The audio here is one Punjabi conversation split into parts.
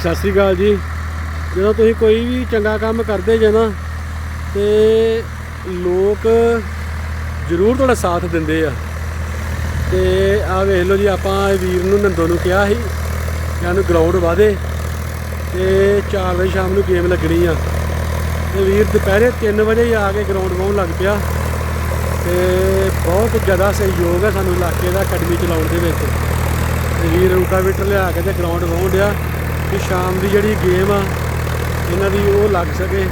ਸਤਿ ਸ੍ਰੀ ਅਕਾਲ ਜੀ। ਜਦੋਂ ਤੁਸੀਂ ਕੋਈ ਵੀ ਚੰਗਾ ਕੰਮ ਕਰਦੇ ਜੇ ਨਾ, ਤੇ ਲੋਕ ਜ਼ਰੂਰ ਤੁਹਾਡਾ ਸਾਥ ਦਿੰਦੇ ਆ। ਤੇ ਆ ਵੇਖ ਲਓ ਜੀ, ਆਪਾਂ ਵੀਰ ਨੂੰ ਨੰਦੋ ਨੂੰ ਕਿਹਾ ਸੀ, ਕਿ ਸਾਨੂੰ ਗਰਾਊਂਡ ਵਾਦੇ ਤੇ 4 ਵਜੇ ਸ਼ਾਮ ਨੂੰ ਗੇਮ ਲੱਗਣੀ ਆ। ਤੇ ਵੀਰ ਦੁਪਹਿਰੇ 3 ਵਜੇ ਹੀ ਆ ਕੇ ਗਰਾਊਂਡ ਵਾਉਣ ਲੱਗ ਪਿਆ। ਤੇ ਬਹੁਤ ਜ਼ਿਆਦਾ ਸਹਿਯੋਗ ਹੈ ਸਾਨੂੰ ਇਲਾਕੇ ਦਾ ਅਕੈਡਮੀ ਚਲਾਉਣ ਦੇ ਵਿੱਚ। ਤੇ ਵੀਰ ਰੂਟਾਵੀਟਰ ਲਿਆ ਕੇ ਤੇ ਗਰਾਊਂਡ ਵਾਉਣ ਡਿਆ। ਕਿ ਸ਼ਾਮ ਦੀ ਜਿਹੜੀ ਗੇਮ ਆ, ਇਹਨਾਂ ਦੀ ਉਹ ਲੱਗ ਸਕੇ।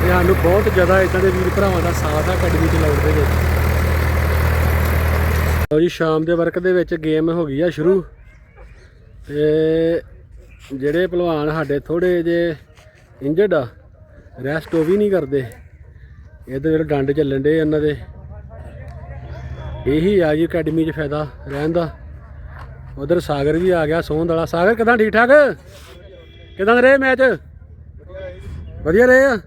ਤੇ ਸਾਨੂੰ ਬਹੁਤ ਜ਼ਿਆਦਾ ਇਦਾਂ ਦੇ ਵੀਰ ਭਰਾਵਾਂ ਦਾ ਸਾਥ ਆ ਅਕੈਡਮੀ ਚਲਾਉਣ ਦੇ ਵਿੱਚ। ਲਓ ਜੀ, ਸ਼ਾਮ ਦੇ ਵਰਕ ਦੇ ਵਿੱਚ ਗੇਮ ਹੋ ਗਈ ਆ ਸ਼ੁਰੂ। ਤੇ ਜਿਹੜੇ ਪਹਿਲਵਾਨ ਸਾਡੇ ਥੋੜੇ ਜੇ ਇੰਜਰਡ ਆ ਰੈਸਟ ਉਹ ਵੀ ਨਹੀਂ ਕਰਦੇ। ਇਹਦੇ ਜਿਹੜੇ ਡੰਡ ਚੱਲਣ ਦੇ ਇਹਨਾਂ ਦੇ। ਇਹੀ ਆ ਜੀ ਅਕੈਡਮੀ 'ਚ ਫਾਇਦਾ ਰਹਿਣ ਦਾ। ਉਧਰ ਸਾਗਰ ਵੀ ਆ ਗਿਆ, ਸੋਹਣ ਵਾਲਾ ਸਾਗਰ, ਕਿਦਾਂ ਠੀਕ ਠਾਕ? ਕਿਦਾਂ ਰਹੇ ਮੈਚ? ਵਧੀਆ ਰਹੇ ਆ?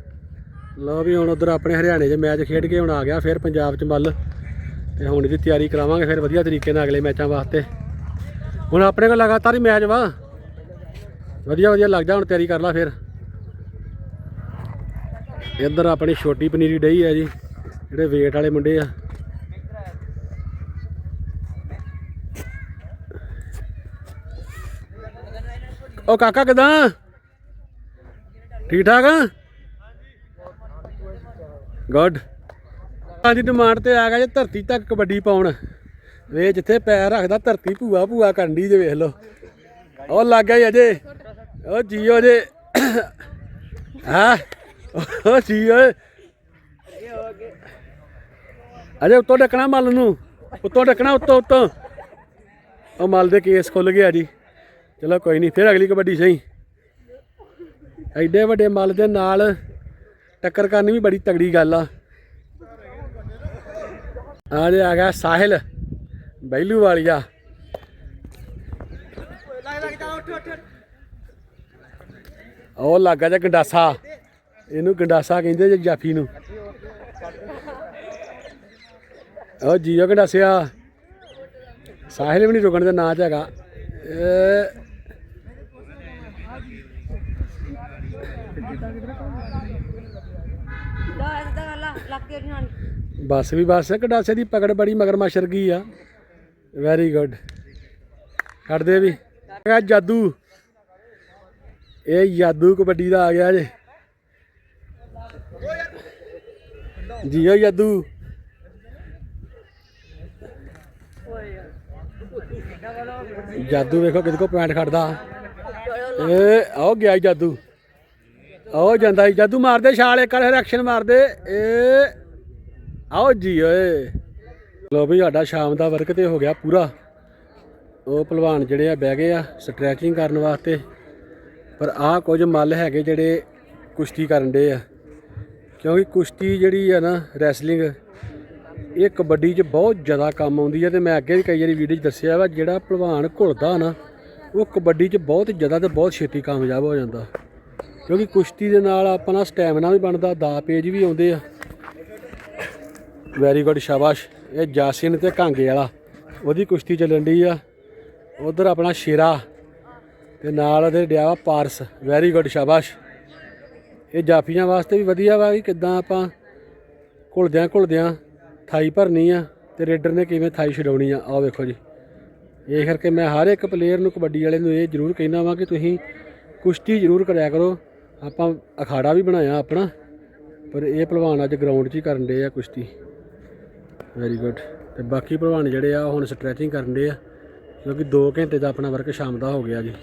ਲਓ ਵੀ ਹੁਣ ਉਧਰ ਆਪਣੇ ਹਰਿਆਣੇ 'ਚ ਮੈਚ ਖੇਡ ਕੇ ਹੁਣ ਆ ਗਿਆ ਫਿਰ ਪੰਜਾਬ 'ਚ ਮੱਲ। ਤੇ ਹੁਣ ਇਹਦੀ ਤਿਆਰੀ ਕਰਾਵਾਂਗੇ ਫਿਰ ਵਧੀਆ ਤਰੀਕੇ ਨਾਲ ਅਗਲੇ ਮੈਚਾਂ ਵਾਸਤੇ। ਹੁਣ ਆਪਣੇ ਕੋਲ ਲਗਾਤਾਰ ਹੀ ਮੈਚ ਵਾ। ਵਧੀਆ ਵਧੀਆ ਲੱਗਦਾ, ਹੁਣ ਤਿਆਰੀ ਕਰ ਲਾ ਫਿਰ। ਇੱਧਰ ਆਪਣੀ ਛੋਟੀ ਪਨੀਰੀ ਡਈ ਆ ਜੀ, ਜਿਹੜੇ ਵੇਟ ਵਾਲੇ ਮੁੰਡੇ ਆ। ਉਹ ਕਾਕਾ ਕਿਦਾਂ? ਠੀਕ ਠਾਕ? ਆ ਗੁੱਡ ਦੀ ਡਿਮਾਂਡ ਤੇ ਆ ਗਿਆ ਜੇ, ਧਰਤੀ ਤੱਕ ਕਬੱਡੀ ਪਾਉਣ। ਵੇ, ਜਿੱਥੇ ਪੈਰ ਰੱਖਦਾ, ਧਰਤੀ ਭੂਆ ਭੂਆ ਕੰਡੀ ਜੇ, ਵੇਖ ਲੋ ਉਹ ਲੱਗ ਗਿਆ ਈ ਅਜੇ। ਉਹ ਜੀਓ ਜੇ। ਹਾਂ? ਉਹ ਜੀਓ ਅਜੇ ਉੱਤੋਂ ਡੱਕਣਾ ਮੱਲ ਨੂੰ। ਉੱਤੋਂ ਡੱਕਣਾ, ਉੱਤੋਂ ਉੱਤੋਂ। ਉਹ ਮੱਲ ਦੇ ਕੇਸ ਖੁੱਲ ਗਿਆ ਜੀ। ਚਲੋ ਕੋਈ ਨਹੀਂ, ਫਿਰ ਅਗਲੀ ਕਬੱਡੀ ਸਹੀ। ਐਡੇ ਵੱਡੇ ਮੱਲ ਦੇ ਨਾਲ ਟੱਕਰ ਕਰਨੀ ਵੀ ਬੜੀ ਤਗੜੀ ਗੱਲ ਆ। ਆ ਜੇ ਆ ਗਿਆ ਸਾਹਿਲ, ਬੈਲੂ ਵਾਲੀਆ। ਉਹ ਲੱਗਾ ਜਾ ਗੰਡਾਸਾ। ਇਹਨੂੰ ਗੰਡਾਸਾ ਕਹਿੰਦੇ ਜੇ ਜਾਫੀ ਨੂੰ। ਉਹ ਜੀਓ ਗੰਡਾਸਿਆ। ਸਾਹਿਲ ਵੀ ਨਹੀਂ ਰੁਕਣ ਦਾ ਨਾਂ ਚ ਹੈਗਾ। ਦਾ ਲੱਗ ਕੇ ਬਸ ਵੀ ਬਸ ਗੰਡਾਸੇ ਦੀ ਪਕੜ ਬੜੀ ਮਗਰ ਮਸ਼ਰ ਗਈ ਆ। ਵੈਰੀ ਗੁੱਡ ਕੱਢ ਦੇ ਵੀ ਹੈਗਾ ਜਾਦੂ। ਇਹ ਜਾਦੂ ਕਬੱਡੀ ਦਾ ਆ ਗਿਆ ਜੇ। ਜੀਓ ਜਾਦੂ। ਜਾਦੂ ਵੇਖੋ ਕਿਹਦੇ ਕੋ ਪੁਆਇੰਟ ਖੜਦਾ। ਏ ਆਓ ਗਿਆ ਜਾਦੂ। ਆਓ ਜਾਂਦਾ ਈ ਜਾਦੂ ਮਾਰਦੇ, ਛਾਲ ਇੱਕ ਵਾਲੇ ਐਕਸ਼ਨ ਮਾਰਦੇ। ਏ ਆਓ ਜੀ, ਓਏ। ਲੋ ਵੀ ਸਾਡਾ ਸ਼ਾਮ ਦਾ ਵਰਕ ਤੇ ਹੋ ਗਿਆ ਪੂਰਾ। ਉਹ ਪਹਿਲਵਾਨ ਜਿਹੜੇ ਆ, ਬਹਿ ਗਏ ਆ ਸਟ੍ਰੈਚਿੰਗ ਕਰਨ ਵਾਸਤੇ। ਪਰ ਆਹ ਕੁਝ ਮੱਲ ਹੈਗੇ ਜਿਹੜੇ ਕੁਸ਼ਤੀ ਕਰਨ ਦੇ ਆ। ਕਿਉਂਕਿ ਕੁਸ਼ਤੀ ਜਿਹੜੀ ਆ ਨਾ ਰੈਸਲਿੰਗ ਇਹ ਕਬੱਡੀ 'ਚ ਬਹੁਤ ਜ਼ਿਆਦਾ ਕੰਮ ਆਉਂਦੀ ਹੈ ਤੇ ਮੈਂ ਅੱਗੇ ਵੀ ਕਈ ਵਾਰੀ ਵੀਡੀਓ 'ਚ ਦੱਸਿਆ ਵਾ, ਜਿਹੜਾ ਪਹਿਲਵਾਨ ਘੁਲਦਾ ਨਾ, ਉਹ ਕਬੱਡੀ 'ਚ ਬਹੁਤ ਜ਼ਿਆਦਾ ਤੇ ਬਹੁਤ ਛੇਤੀ ਕਾਮਯਾਬ ਹੋ ਜਾਂਦਾ। ਕਿਉਂਕਿ ਕੁਸ਼ਤੀ ਦੇ ਨਾਲ ਆਪਣਾ ਸਟੈਮਿਨਾ ਵੀ ਬਣਦਾ ਦਾ ਪੇਜ ਵੀ ਆਉਂਦੇ ਆ। ਵੈਰੀ ਗੁੱਡ ਸ਼ਾਬਾਸ਼। ਇਹ ਜਾਸੀਨ ਤੇ ਕਾਂਗੇ ਵਾਲਾ, ਉਹਦੀ ਕੁਸ਼ਤੀ ਚੱਲਣ ਦੀ ਆ। ਉਧਰ ਆਪਣਾ ਸ਼ੇਰਾ ਤੇ ਨਾਲ ਉਹਦੇ ਡਿਆ ਵਾ ਪਾਰਸ। ਵੈਰੀ ਗੁੱਡ ਸ਼ਾਬਾਸ਼। ਇਹ ਜਾਫੀਆਂ ਵਾਸਤੇ ਵੀ ਵਧੀਆ ਵਾ ਕਿ ਕਿਦਾਂ ਆਪਾਂ ਘੁਲਦਿਆਂ ਘੁਲਦਿਆਂ ਥਾਈ ਭਰਨੀ ਆ ਤੇ ਰੇਡਰ ਨੇ ਕਿਵੇਂ ਥਾਈ ਛਡਾਉਣੀ ਆ। ਆਹ ਵੇਖੋ ਜੀ। ਇਹ ਕਰਕੇ ਮੈਂ ਹਰ ਇੱਕ ਪਲੇਅਰ ਨੂੰ ਕਬੱਡੀ ਵਾਲੇ ਨੂੰ ਇਹ ਜ਼ਰੂਰ ਕਹਿੰਦਾ ਵਾਂ ਕਿ ਤੁਸੀਂ ਕੁਸ਼ਤੀ ਜ਼ਰੂਰ ਕਰਿਆ ਕਰੋ। ਆਪਾਂ ਅਖਾੜਾ ਵੀ ਬਣਾਇਆ ਆਪਣਾ, ਪਰ ਇਹ ਪਹਿਲਵਾਨ ਅੱਜ ਗਰਾਊਂਡ 'ਚ ਹੀ ਕਰਨ ਦੇ ਆ ਕੁਸ਼ਤੀ। ਵੈਰੀ ਗੁੱਡ ਤੇ ਬਾਕੀ ਪਹਿਲਵਾਨ ਜਿਹੜੇ ਆ, ਉਹ ਹੁਣ ਸਟ੍ਰੈਚਿੰਗ ਕਰਨ ਦੇ ਆ, ਕਿਉਂਕਿ 2 ਘੰਟੇ ਦਾ ਆਪਣਾ ਵਰਕ ਸ਼ਾਮ ਦਾ ਹੋ ਗਿਆ ਜੀ।